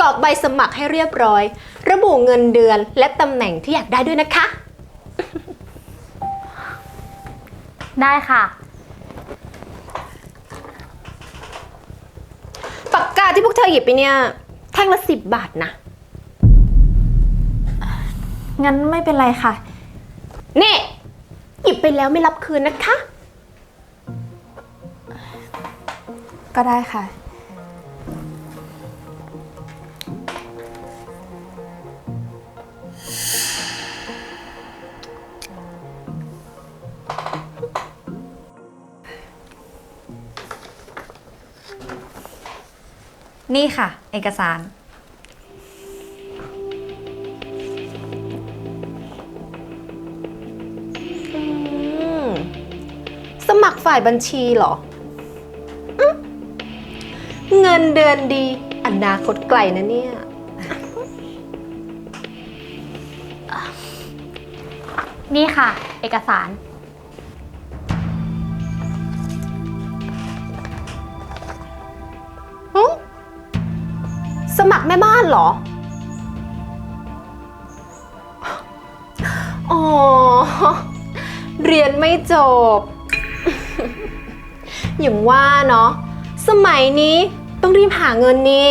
กรอกใบสมัครให้เรียบร้อย ระบุเงินเดือนและตำแหน่งที่อยากได้ด้วยนะคะ ได้ค่ะ ปากกาที่พวกเธอหยิบไปเนี่ย แท่งละสิบบาทนะ งั้นไม่เป็นไรค่ะ นี่ หยิบไปแล้วไม่รับคืนนะคะ ก็ได้ค่ะ นี่ค่ะ เอกสาร อืม สมัครฝ่ายบัญชีเหรออื้อเงินเดือนดี อนาคตไกลนะเนี่ย นี่ค่ะ เอกสาร แม่บ้านเหรอ อ๋อ เรียนไม่จบ อย่างว่าเนาะ สมัยนี้ต้องรีบหาเงินนี่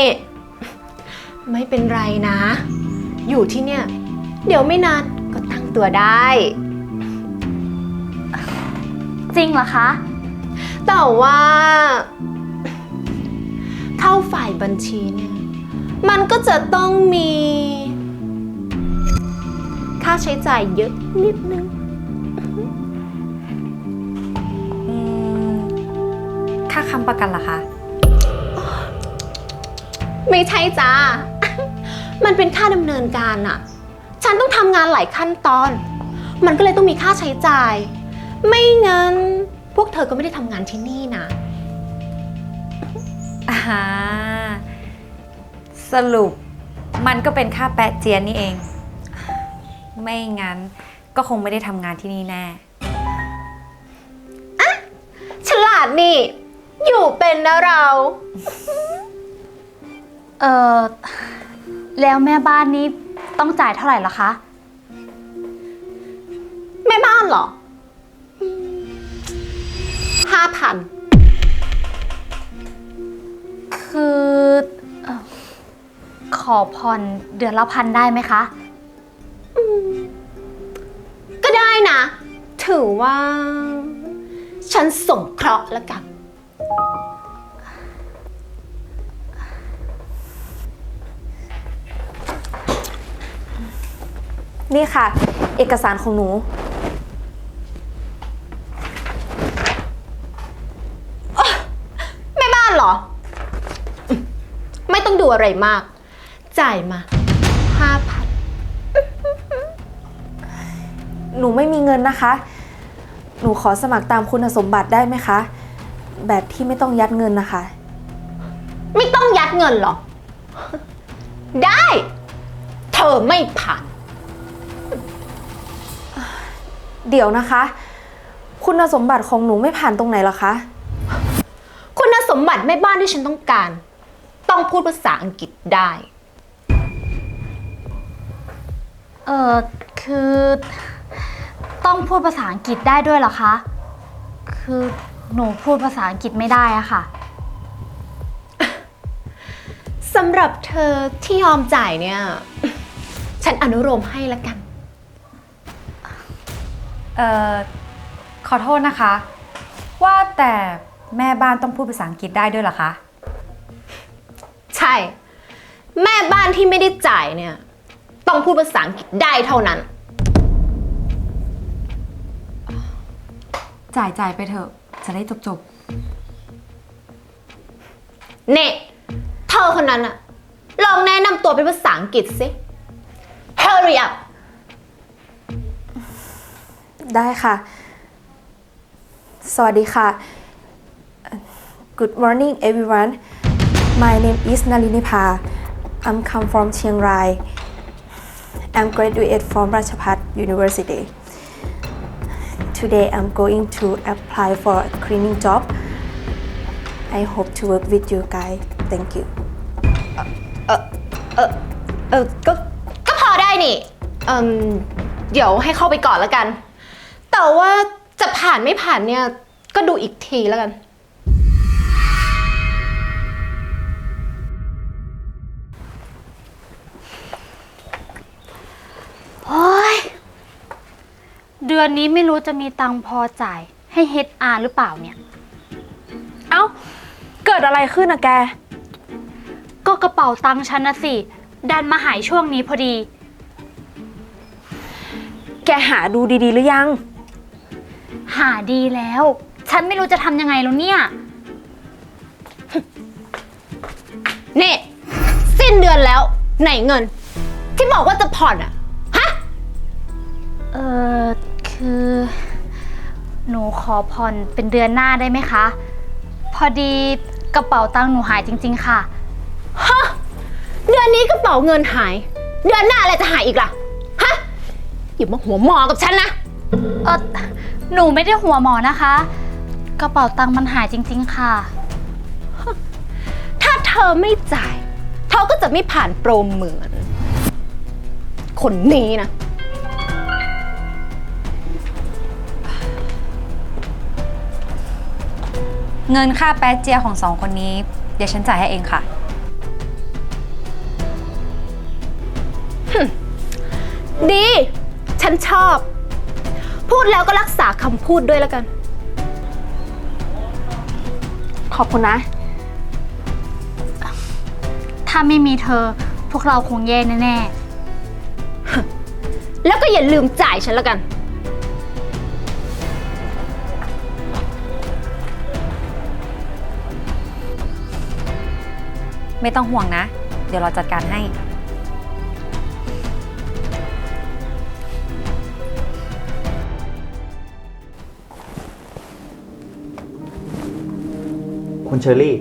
ไม่เป็นไรนะ อยู่ที่เนี่ย เดี๋ยวไม่นานก็ตั้งตัวได้ จริงเหรอคะ แต่ว่า เข้าฝ่ายบัญชีเนี่ย มันก็จะต้องมี ค่าใช้จ่ายเยอะนิดนึง อืมค่าค้ำประกันล่ะคะ ไม่ใช่จ้า มันเป็นค่าดำเนินการอะฉันต้องทำงานหลายขั้นตอน มันก็เลยต้องมีค่าใช้จ่าย ไม่งั้น พวกเธอก็ไม่ได้ทำงานที่นี่นะ อ่า สรุปมันก็เป็นค่าแปะเจียนนี่เอง ไม่งั้นก็คงไม่ได้ทำงานที่นี่แน่ ฉลาดนี่ อยู่เป็นนะเรา เออแล้วแม่บ้านนี้ต้องจ่ายเท่าไหร่เหรอคะ แม่บ้านเหรอห้าพัน คือเอ่อ ขอผ่อนเดือนละพันได้ไหมคะ ก็ได้นะ ถือว่า ฉันส่งเคราะห์แล้วกัน นี่ค่ะ เอกสารของหนู แม่บ้านเหรออืมไม่ต้องดูอะไรมาก จ่ายมาห้าพันหนูไม่มีเงินนะคะ หนูขอสมัครตามคุณสมบัติได้ไหมคะ แบบที่ไม่ต้องยัดเงินนะคะ ไม่ต้องยัดเงินเหรอได้ เธอไม่ผ่าน เดี๋ยวนะคะ คุณสมบัติของหนูไม่ผ่านตรงไหนเหรอคะ คุณสมบัติแม่บ้านที่ฉันต้องการ ต้องพูดภาษาอังกฤษได้ เออคือ ต้องพูดภาษาอังกฤษได้ด้วยเหรอคะ คือหนูพูดภาษาอังกฤษไม่ได้อะค่ะ สำหรับเธอที่ยอมจ่ายเนี่ย ฉันอนุโลมให้ละกัน เอ่อ ขอโทษนะคะ ว่าแต่แม่บ้านต้องพูดภาษาอังกฤษได้ด้วยเหรอคะ ใช่ แม่บ้านที่ไม่ได้จ่ายเนี่ย ต้องพูดภาษาอังกฤษได้เท่านั้น จ่ายจ่ายไปเถอะ จะได้จบจบเน่เธอคนนั้นอะลองแนะนำตัวเป็นภาษาอังกฤษสิ Hurry up ได้ค่ะ สวัสดีค่ะ Good morning everyone My name is Nalini Pa I'm come from Chiang Rai I'm graduate from Ratchapat University Today I'm going to apply for a cleaning job I hope to work with you guys Thank you เออเออเออก็ก็พอได้นี่เอืมเดี๋ยวให้เข้าไปก่อนแล้วกัน แต่ว่าจะผ่านไม่ผ่านเนี่ย ก็ดูอีกทีแล้วกัน ยเดือนนี้ไม่รู้จะมีตังค์พอจ่ายให้ HR หรือเปล่าเนี่ย เอ้า เกิดอะไรขึ้นอะแก ก็กระเป๋าตังค์ฉันนะสิ ดันมาหายช่วงนี้พอดี แกหาดูดีๆ หรือยัง หาดีแล้ว ฉันไม่รู้จะทำยังไงแล้วเนี่ย นี่ สิ้นเดือนแล้ว ไหนเงิน ที่บอกว่าจะผ่อนอะฮะ เออคือ หนูขอผ่อนเป็นเดือนหน้าได้ไหมคะ พอดีกระเป๋าตังค์หนูหายจริง ๆ ค่ะ ฮะเดือนนี้กระเป๋าเงินหาย เดือนหน้าอะไรจะหายอีกล่ะ ฮะอย่ามาหัวหมอกับฉันนะ เออหนูไม่ได้หัวหมอนะคะ กระเป๋าตังค์มันหายจริง ๆ ค่ะ ถ้าเธอไม่จ่าย เธอก็จะไม่ผ่านโปรเหมือน คนนี้นะ เงินค่าแป๊ะเจียของสองคนนี้ เดี๋ยวฉันจ่ายให้เองค่ะ ดี ฉันชอบ พูดแล้วก็รักษาคำพูดด้วยแล้วกัน ขอบคุณนะ ถ้าไม่มีเธอ พวกเราคงแย่แน่แล้วก็อย่าลืมจ่ายฉันแล้วกัน ไม่ต้องห่วงนะ เดี๋ยวเราจัดการให้ คุณเชอรี่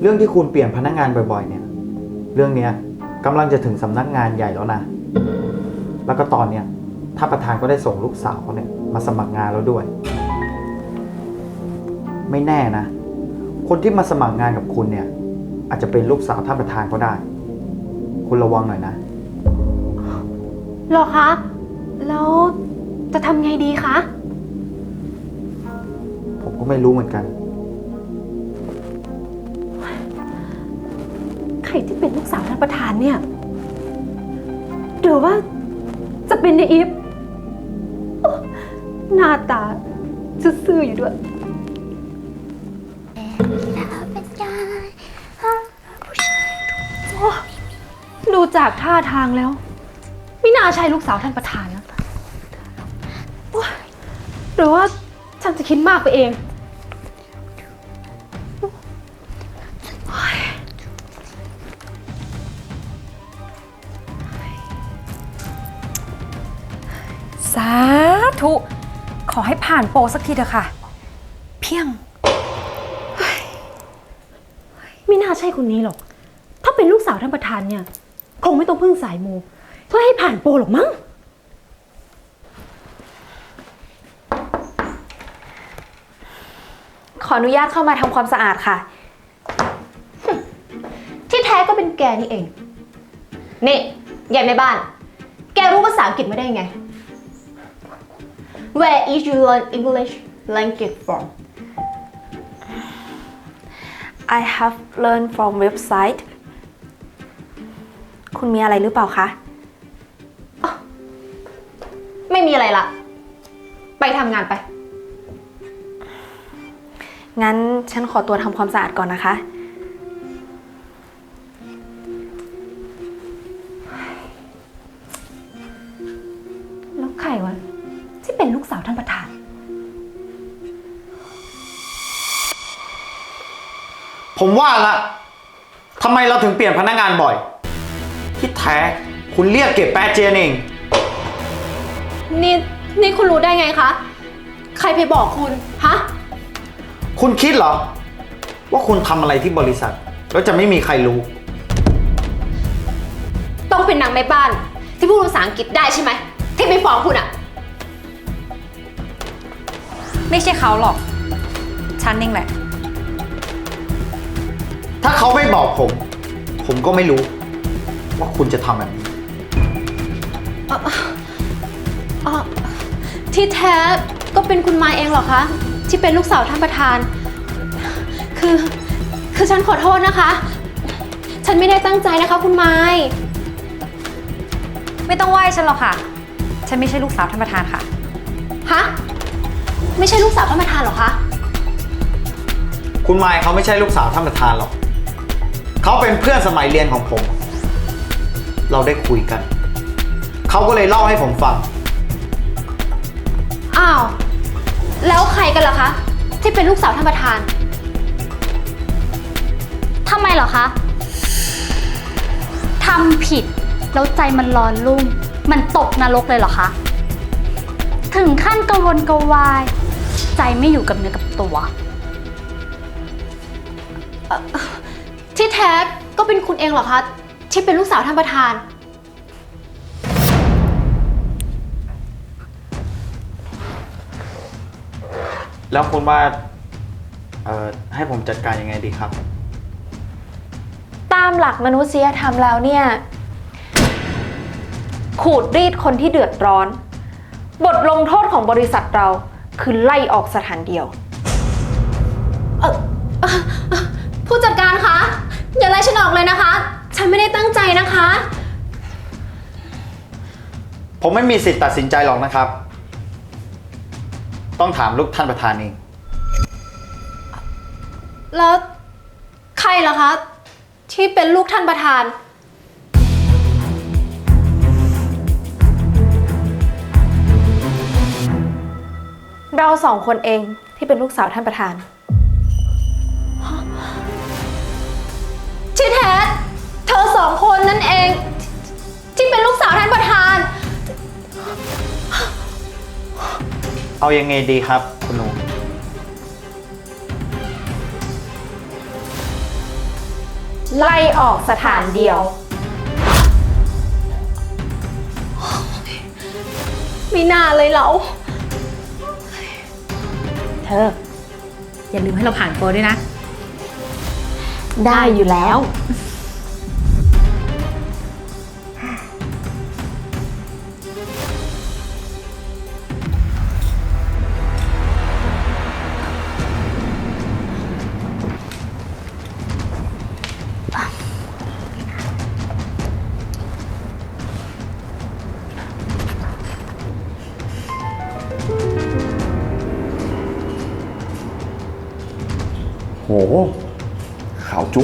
เรื่องที่คุณเปลี่ยนพนักงานบ่อยๆ เนี่ย เรื่องเนี้ยกำลังจะถึงสำนักงานใหญ่แล้วนะ แล้วก็ตอนเนี้ยท่าประธานก็ได้ส่งลูกสาวเขาเนี่ยมาสมัครงานแล้วด้วย ไม่แน่นะ คนที่มาสมัครงานกับคุณเนี่ย อาจจะเป็นลูกสาวท่านประธานก็ได้ คุณระวังหน่อยนะ หรอคะ แล้วจะทำไงดีคะ ผมก็ไม่รู้เหมือนกัน ใครที่เป็นลูกสาวท่านประธานเนี่ยหรือว่าจะเป็นในอีฟโอ้หน้าตาซื่อๆอยู่ด้วย ดูจากท่าทางแล้ว ไม่น่าใช่ลูกสาวท่านประธานนะโอ๊ยหรือว่าฉันจะคิดมากไปเอง สาธุ ขอให้ผ่านโปรสักทีเถอะค่ะ เพียง ไม่น่าใช่คนนี้หรอก ถ้าเป็นลูกสาวท่านประธานเนี่ย คงไม่ต้องพึ่งสายมูเพื่อให้ผ่านโปรหรอกมั้ง ขออนุญาตเข้ามาทำความสะอาดค่ะ ที่แท้ก็เป็นแกนี่เอง นี่ยายแม่บ้าน แกรู้ภาษาอังกฤษไม่ได้ไง Where is you learn English language from I have learned from website คุณมีอะไรหรือเปล่าคะ ไม่มีอะไรละ ไปทำงานไป งั้นฉันขอตัวทำความสะอาดก่อนนะคะ แล้วใครวะที่เป็นลูกสาวท่านประธาน ผมว่าละทำไมเราถึงเปลี่ยนพนักงานบ่อย ที่แท้คุณเรียกเก็บแปะเจียนเอง นี่นี่คุณรู้ได้ไงคะ ใครไปบอกคุณ ฮะ คุณคิดเหรอ ว่าคุณทำอะไรที่บริษัท แล้วจะไม่มีใครรู้ ต้องเป็นนางแม่บ้าน ที่พูดภาษาอังกฤษได้ใช่ไหม ที่ไปฟ้องคุณอะไม่ใช่เขาหรอก ฉันเองแหละ ถ้าเขาไม่บอกผมผผมก็ไม่รู้ ว่าคุณจะทำแบบนี้อ๋อที่แท้ก็เป็นคุณมายเองเหรอคะ ที่เป็นลูกสาวท่านประธาน คือ คือฉันขอโทษนะคะ ฉันไม่ได้ตั้งใจนะคะ คุณมายไม่ต้องไหว้ฉันหรอกค่ะ ฉันไม่ใช่ลูกสาวท่านประธานค่ะ ฮะไม่ใช่ลูกสาวท่านประธานเหรอคะคุณมายเขาไม่ใช่ลูกสาวท่านประธานหรอก เขาเป็นเพื่อนสมัยเรียนของผม เราได้คุยกัน เขาก็เลยเล่าให้ผมฟัง อ้าว แล้วใครกันล่ะคะ ที่เป็นลูกสาวท่านประธานทำไมเหรอคะทำผิด แล้วใจมันร้อนรุ่ม มันตกนรกเลยเหรอคะ ถึงขั้นกระวนกระวาย ใจไม่อยู่กับเนื้อกับตัว ที่แท้ก็เป็นคุณเองเหรอคะ ที่เป็นลูกสาวท่านประธาน แล้วคุณว่าเอ่อให้ผมจัดการยังไงดีครับ ตามหลักมนุษยธรรมแล้วเนี่ย ขูดรีดคนที่เดือดร้อน บทลงโทษของบริษัทเราคือไล่ออกสถานเดียว เอ่อเอ่อเอ่อผู้จัดการคะ อย่าไล่ฉันออกเลยนะคะฉั นไม่ได้ตั้งใจนะคะ ผมไม่มีสิทธิ์ตัดสินใจหรอกนะครับ ต้องถามลูกท่านประธานเอง แล้วใครล่ะคะ ที่เป็นลูกท่านประธาน เราสองคนเองที่เป็นลูกสาวท่านประธาน นนั่นเอง ที่เป็นลูกสาวท่านประธาน เอายังไงดีครับ คุณหนู ไล่ออกสถานเดียว มีหน้าเลยเรา เธอ อย่าลืมให้เราผ่านโปรด้วยนะ ได้อยู่แล้ว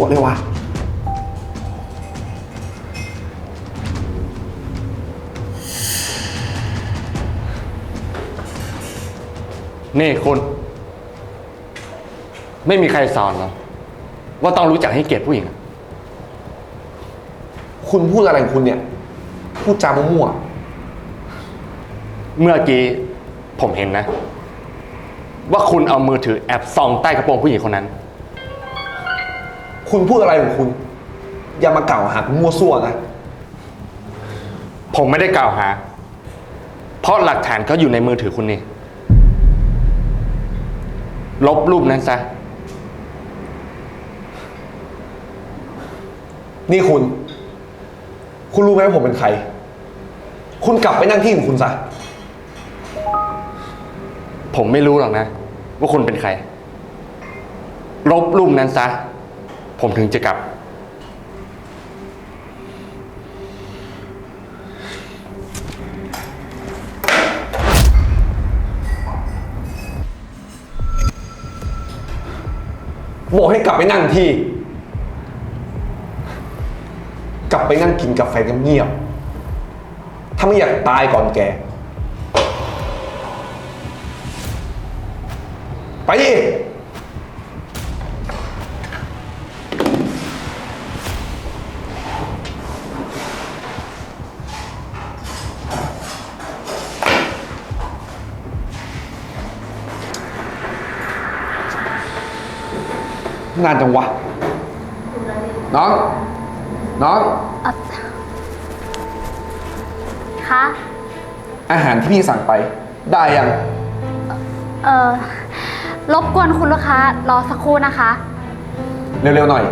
วจั๊วะเลยว่ะนี่คุณ ไม่มีใครสอนหรอว่าต้องรู้จักให้เกียรติผู้หญิงอะคุณพูดอะไรของคุณเนี่ย พูดจามั่วเมื่อกี้ผมเห็นนะ ว่าคุณเอามือถือแอบส่องใต้กระโปรงผู้หญิงคนนั้นๆ คุณพูดอะไรของคุณ อย่ามากล่าวหาคุณมั่วซั่วนะ ผมไม่ได้กล่าวหา เพราะหลักฐานก็อยู่ในมือถือคุณนี่ ลบรูปนั้นซะ นี่คุณ คุณรู้ไหมว่าผมเป็นใคร คุณกลับไปนั่งที่ของคุณซะ ผมไม่รู้หรอกนะ ว่าคุณเป็นใคร ลบรูปนั้นซะ ผมถึงจะกลับ บอกให้กลับไปนั่งที่ กลับไปนั่งกินกาแฟเงียบๆถ้าไม่อยากตายก่อนแก ไปดิ นานจังวะ น้อง น้องคะอาหารที่พี่สั่งไป ได้ยัง เออรบกวนคุณลูกค้ารอสักครู่นะคะ เร็วๆหน่อย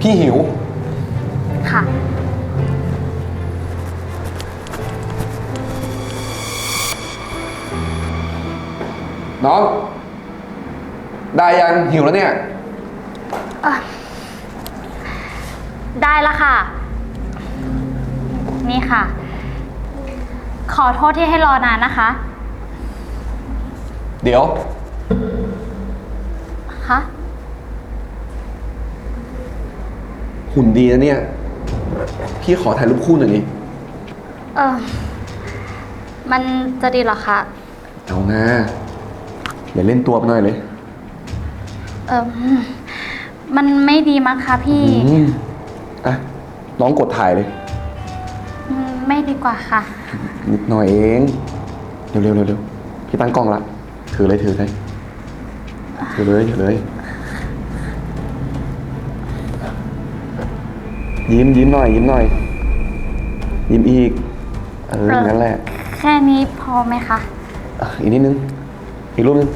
พี่หิว ค่ะ น้อง ได้ยังหิวแล้วเนี่ย ได้ละค่ะ นี่ค่ะ ขอโทษที่ให้รอนานนะคะ เดี๋ยว คะ หุ่นดีนะเนี่ย พี่ขอถ่ายรูปคู่หน่อยดิเออมันจะดีเหรอคะ เอานะอย่าเล่นตัวไปหน่อยเลย เออ มันไม่ดีมั้งคะพี่อืมอะน้องกดถ่ายเลย อืมไม่ดีกว่าค่ะ นิดหน่อยเอง เร็วเร็วเร็วเร็วพี่ตั้งกล้องละ ถือเลยถือเลยถือเลยถือเลย ยิ้มยิ้มหน่อย ยิ้มหน่อย ยิ้มอีก เอออย่างนั้นแหละแค่นี้พอไหมคะ อะอีกนิดนึง อีกรูปนึง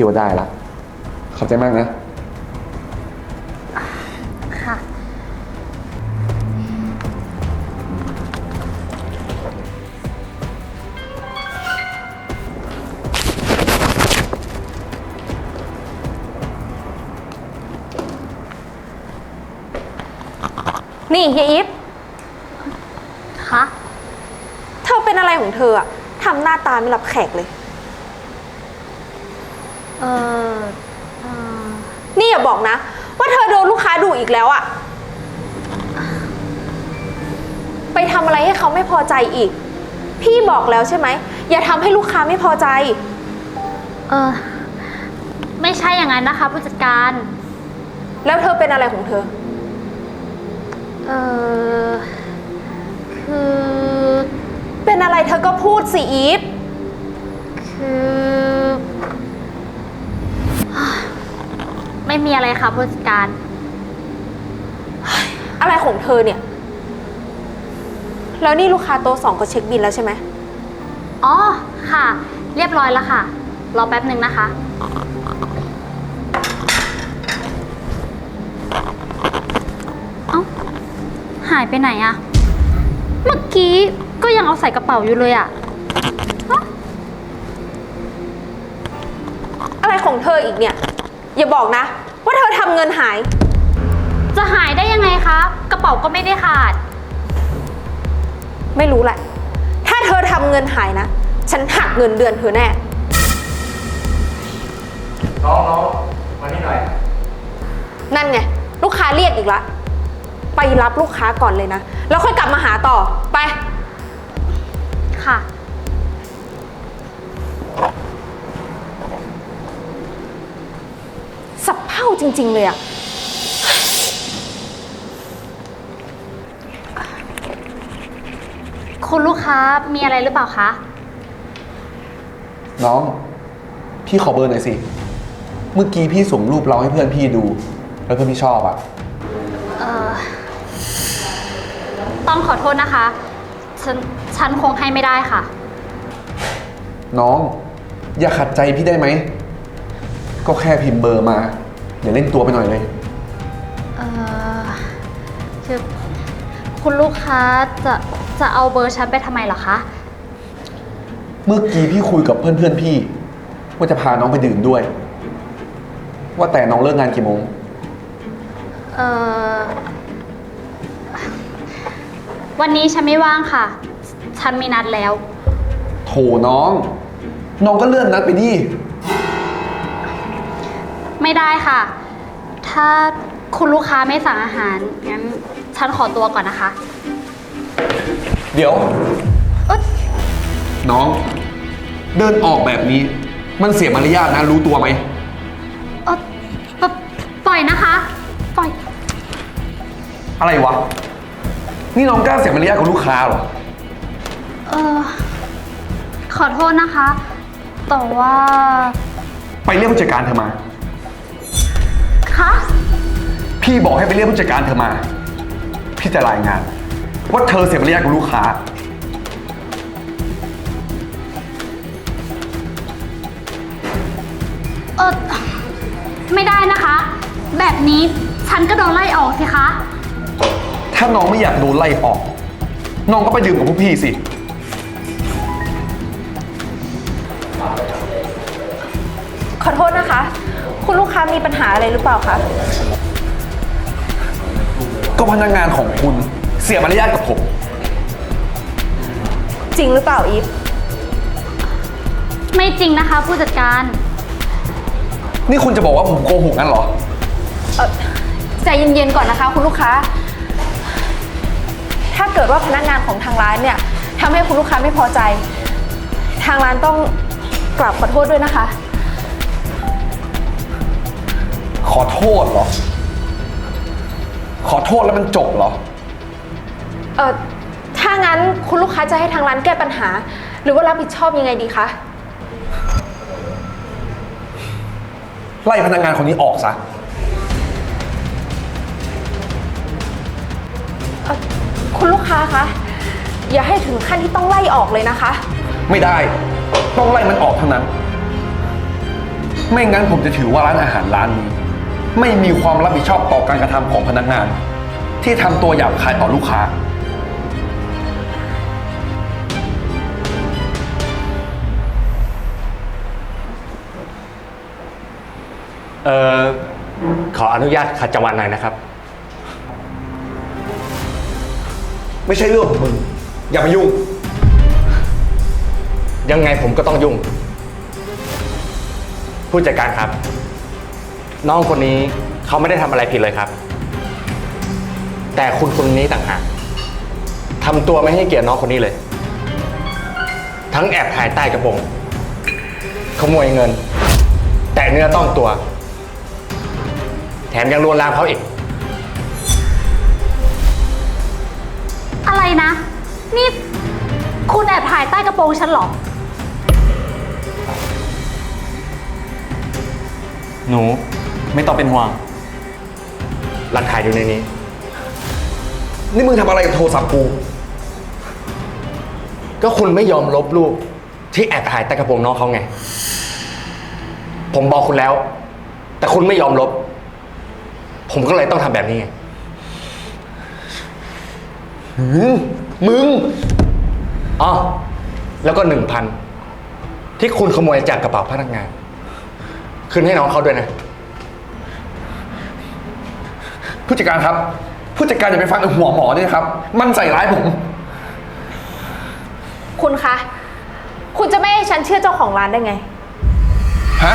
พี่ว่าได้ละขอบใจมากนะ ค่ะ นี่เฮียอีฟคะ เธอเป็นอะไรของเธออะทำหน้าตาไม่รับแขกเลย เออเออ นี่อย่า บอกนะ ว่าเธอโดนลูกค้าดูอีกแล้วอะไปทำอะไรให้เขาไม่พอใจอีก พี่บอกแล้วใช่ไหม อย่าทำให้ลูกค้าไม่พอใจ เออ ไม่ใช่อย่างนั้นนะคะ ผู้จัดการ แล้วเธอเป็นอะไรของเธอ เออคือ เป็นอะไรเธอก็พูดสิอีฟคือ ไม่มีอะไรค่ะผู้จัดการ อะไรของเธอเนี่ย แล้วนี่ลูกค้าโต๊ะสองก็เช็คบินแล้วใช่ไหม อ๋อ ค่ะ เรียบร้อยแล้วค่ะ รอแป๊บหนึ่งนะคะ เอ้า หายไปไหนอะเมื่อกี้ก็ยังเอาใส่กระเป๋าอยู่เลยอะอะไรของเธออีกเนี่ย อย่าบอกนะว่า เธอทำเงินหาย จะหายได้ยังไงคะ กระเป๋าก็ไม่ได้ขาด ไม่รู้แหละ ถ้าเธอทำเงินหายนะ ฉันหักเงินเดือนเธอแน่ น้องน้องมานี่หน่อย นั่นไง ลูกค้าเรียกอีกละ ไปรับลูกค้าก่อนเลยนะ แล้วค่อยกลับมาหาต่อ ไป ค่ะ เผ่าจริง ๆ เลยอะคุณลูกค้ามีอะไรหรือเปล่าคะ น้อง พี่ขอเบอร์หน่อยสิ เมื่อกี้พี่ส่งรูปเราให้เพื่อนพี่ดู แล้วเพื่อนพี่ชอบอะเอ่อต้องขอโทษนะคะ ฉันฉันคงให้ไม่ได้ค่ะ น้อง อย่าขัดใจพี่ได้ไหม ก็แค่พิมพ์เบอร์มา อย่าเล่นตัวไปหน่อยเลย เอ่อคือคุณลูกค้าจะจะเอาเบอร์ฉันไปทำไมเหรอคะ เมื่อกี้พี่คุยกับเพื่อนเพื่อนๆพี่ ว่าจะพาน้องไปดื่มด้วย ว่าแต่น้องเลิกงานกี่โมง เอ่อ วันนี้ฉันไม่ว่างค่ะ ฉันมีนัดแล้ว โถน้อง น้องก็เลื่อนนัดไปดิ ไม่ได้ค่ะ ถ้าคุณลูกค้าไม่สั่งอาหาร งั้นฉันขอตัวก่อนนะคะ เดี๋ยว เอ๊ะน้อง เดินออกแบบนี้ มันเสียมารยาทนะรู้ตัวไหม เอ่อปปล่อยนะคะ ปล่อย อะไรวะ นี่น้องกล้าเสียมารยาทกับลูกค้าเหรอ เออขอโทษนะคะ แต่ว่า ไปเรียกผู้จัดการเธอมา คะ พี่บอกให้ไปเรียกผู้จัดการเธอมา พี่จะรายงาน ว่าเธอเสียมารยาทกับลูกค้า เออไม่ได้นะคะ แบบนี้ฉันก็โดนไล่ออกสิคะ ถ้าน้องไม่อยากโดนไล่ออก น้องก็ไปดื่มกับพวกพี่สิ ขอโทษนะคะ คุณลูกค้ามีปัญหาอะไรหรือเปล่าคะ ก็พนักงานของคุณเสียมารยาทกับผม จริงหรือเปล่าอีฟ ไม่จริงนะคะ ผู้จัดการ นี่คุณจะบอกว่าผมโกหกงั้นเหรอ เอ่อใจเย็นๆก่อนนะคะ คุณลูกค้า ถ้าเกิดว่าพนักงานของทางร้านเนี่ยทำให้คุณลูกค้าไม่พอใจ ทางร้านต้องกราบขอโทษด้วยนะคะ ขอโทษเหรอ ขอโทษแล้วมันจบเหรอ เออถ้างั้นคุณลูกค้าจะให้ทางร้านแก้ปัญหา หรือว่ารับผิดชอบยังไงดีคะ ไล่พนักงานคนนี้ออกซะคุณลูกค้าคะ อย่าให้ถึงขั้นที่ต้องไล่ออกเลยนะคะ ไม่ได้ ต้องไล่มันออกเท่านั้น ไม่งั้นผมจะถือว่าร้านอาหารร้านนี้ ไม่มีความรับผิดชอบต่อการกระทำของพนักงาน ที่ทำตัวหยาบคายต่อลูกค้า เอ่อขออนุญาตขัดจังหวะหน่อยนะครับ ไม่ใช่เรื่องของมึง อย่ามายุ่ง ยังไงผมก็ต้องยุ่ง ผู้จัดการครับ น้องคนนี้เขาไม่ได้ทำอะไรผิดเลยครับ แต่คุณคนนี้ต่างหากทำตัวไม่ให้เกียรติน้องคนนี้เลย ทั้งแอบถ่ายใต้กระโปรงขโมยเงิน แต่เนื้อต้องตัว แถมยังลวนลามเขาอีก อะไรนะ นี่ คุณแอบถ่ายใต้กระโปรงฉันเหรอ หนู ไม่ต้องเป็นห่วง หลักฐานอยู่ในนี้ นี่มึงทำอะไรกับโทรศัพท์กู ก็คุณไม่ยอมลบรูปที่แอบถ่ายใต้กระโปรงน้องเขาไง ผมบอกคุณแล้ว แต่คุณไม่ยอมลบ ผมก็เลยต้องทำแบบนี้ไงหืมมึงอ๋อแล้วก็หนึ่งพันที่คุณขโมยจากกระเป๋าพนักงาน คืนให้น้องเขาด้วยนะ ผู้จัดการครับ ผู้จัดการอย่าไปฟังไอ้หัวหมอเนี่ยนะครับ มันใส่ร้ายผม คุณคะ คุณจะไม่ให้ฉันเชื่อเจ้าของร้านได้ไง ฮะ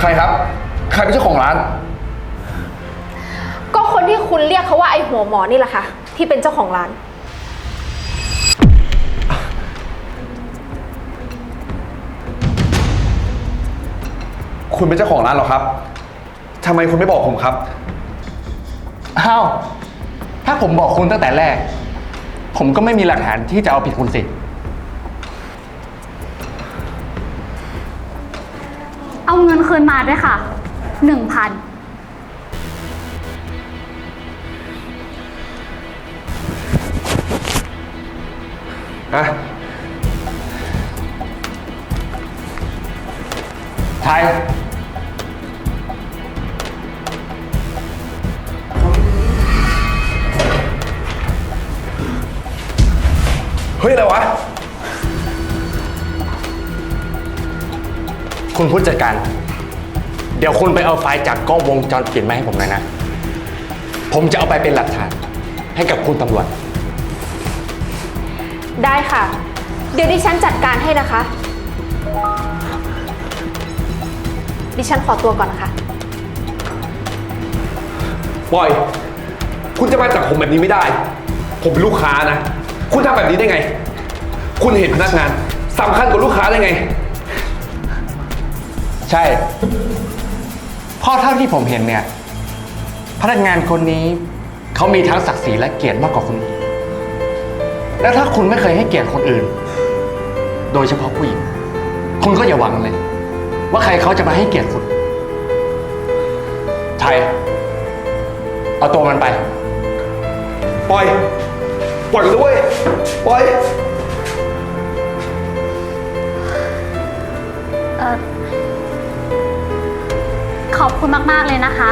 ใครครับ ใครเป็นเจ้าของร้าน ก็คนที่คุณเรียกเขาว่าไอหัวหมอนี่แหละค่ะ ที่เป็นเจ้าของร้าน คุณเป็นเจ้าของร้านเหรอครับทำไมคุณไม่บอกผมครับ อ้าว ถ้าผมบอกคุณตั้งแต่แรก ผมก็ไม่มีหลักฐานที่จะเอาผิดคุณสิ เอาเงินคืนมาด้วยค่ะ หนึ่งพันอะไทย คุณผู้จัดการ เดี๋ยวคุณไปเอาไฟล์จากกล้องวงจรปิดมาให้ผมหน่อยนะ ผมจะเอาไปเป็นหลักฐาน ให้กับคุณตำรวจ ได้ค่ะ เดี๋ยวดิฉันจัดการให้นะคะ ดิฉันขอตัวก่อนนะคะ ปล่อย คุณจะมาจับผมแบบนี้ไม่ได้ ผมเป็นลูกค้านะ คุณทำแบบนี้ได้ไง คุณเห็นพนักงานสำคัญกว่าลูกค้าได้ไง ใช่เพราะเท่าที่ผมเห็นเนี่ย พนักงานคนนี้เขามีทั้งศักดิ์ศรีและเกียรติมากกว่าคุณอีกแล้วถ้าคุณไม่เคยให้เกียรติคนอื่น โดยเฉพาะผู้หญิง คุณก็อย่าหวังเลย ว่าใครเขาจะมาให้เกียรติคุณไทยเอาตัวมันไป ปล่อย ปล่อยด้วย ปล่อย ขอบคุณมากๆเลยนะคะ